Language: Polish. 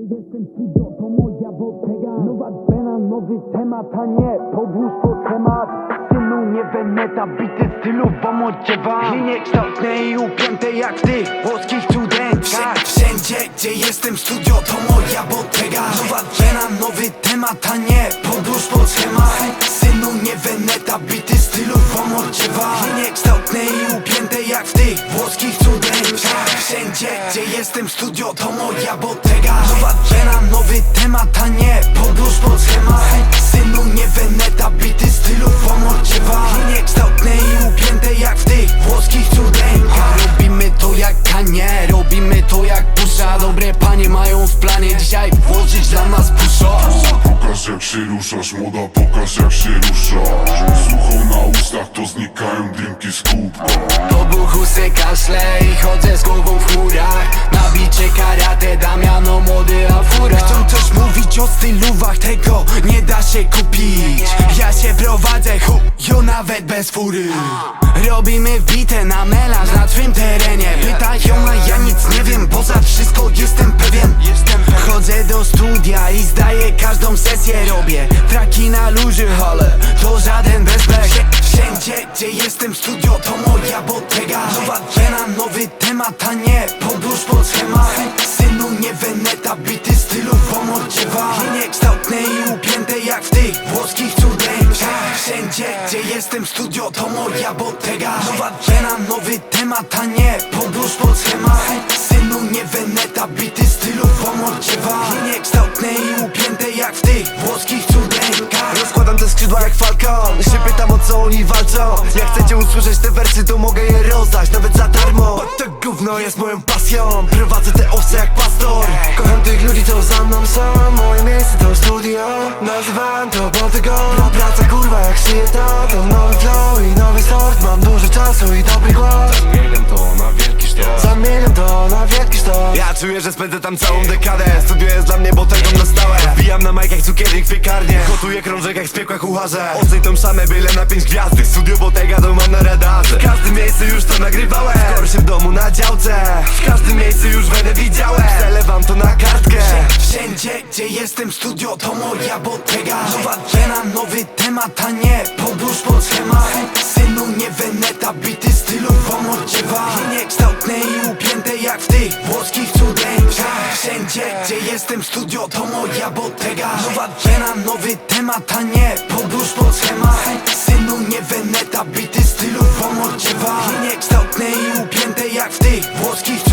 jestem studio, to moja botega Nowa cena, nowy temat, a nie podłóż pod schemat Synu, nie veneta, bity stylu pomodziewa I niekształtne i upięte jak ty, włoskich cudenkach Wszędzie, gdzie jestem studio, to moja botega Nowa cena, nowy temat, a nie podróż pod schemat Synu, nie veneta, bity stylu pomodziewa I niekształtne i upięte jak w tych włoskich cudenkach Wszędzie, gdzie jestem studio, to moja botega Nowa cena, nowy temat, a nie podróż pod schemat Synu, nie veneta, bity stylu Pokaż jak się ruszasz, młoda pokaż jak się ruszasz Sucho na ustach to znikają dymki z kubka. Po buchu se kaszle i chodzę z głową w chmurach Na bicie karate Damiano młody afura. Chcą coś mówić o stylówach, tego nie da się kupić. Ja się prowadzę chujo nawet bez fury. Robimy bitę na melanż na twym terenie. Pytają, a sesję robię. Traki na luży, ale to żaden bezpek Wszędzie, gdzie jestem studio, to moja botega Nowa cena, nowy temat, a nie podróż pod schemat Synu, nie veneta, bity stylu pomodziewa I niekształtne i upięte jak w tych włoskich cudenkach Wszędzie, gdzie jestem studio, to moja botega Nowa cena, nowy temat, a nie podróż pod schemat tych włoskich cudenkach Rozkładam te skrzydła jak falcon Się pytam o co oni walczą. Jak chcecie usłyszeć te wersy to mogę je rozdać Nawet za darmo. Bo to gówno jest moją pasją. Prowadzę te owce jak pastor. Kocham tych ludzi co za mną są. Moje miejsce to studio. Nazywam to Botygon Pra praca kurwa jak szyję to Czuję, że spędzę tam całą dekadę. Studio jest dla mnie botegą na stałe. Wbijam na jak cukiernik w piekarnię. Gotuję krążek jak z piekła kucharze. Oceń tą szamę byle na pięć gwiazdy. Studio Botega to mam na radarze. W każdym miejscu już to nagrywałem. W korsie w domu na działce. W każdym miejscu już będę widziałem. Przelewam to na kartkę. Wszędzie, gdzie jestem studio, to moja botega Nowa cena, nowy temat, a nie podróż pod schemat Synu, nie veneta, bity stylu pomodziewa I niekształtne i upięte jak w tych studio, to moja botega Nowa cena, nowy temat, a nie podróż pod schemat Synu, nie veneta, bity stylu pomodziewa I niekształtne i upięte jak w tych włoskich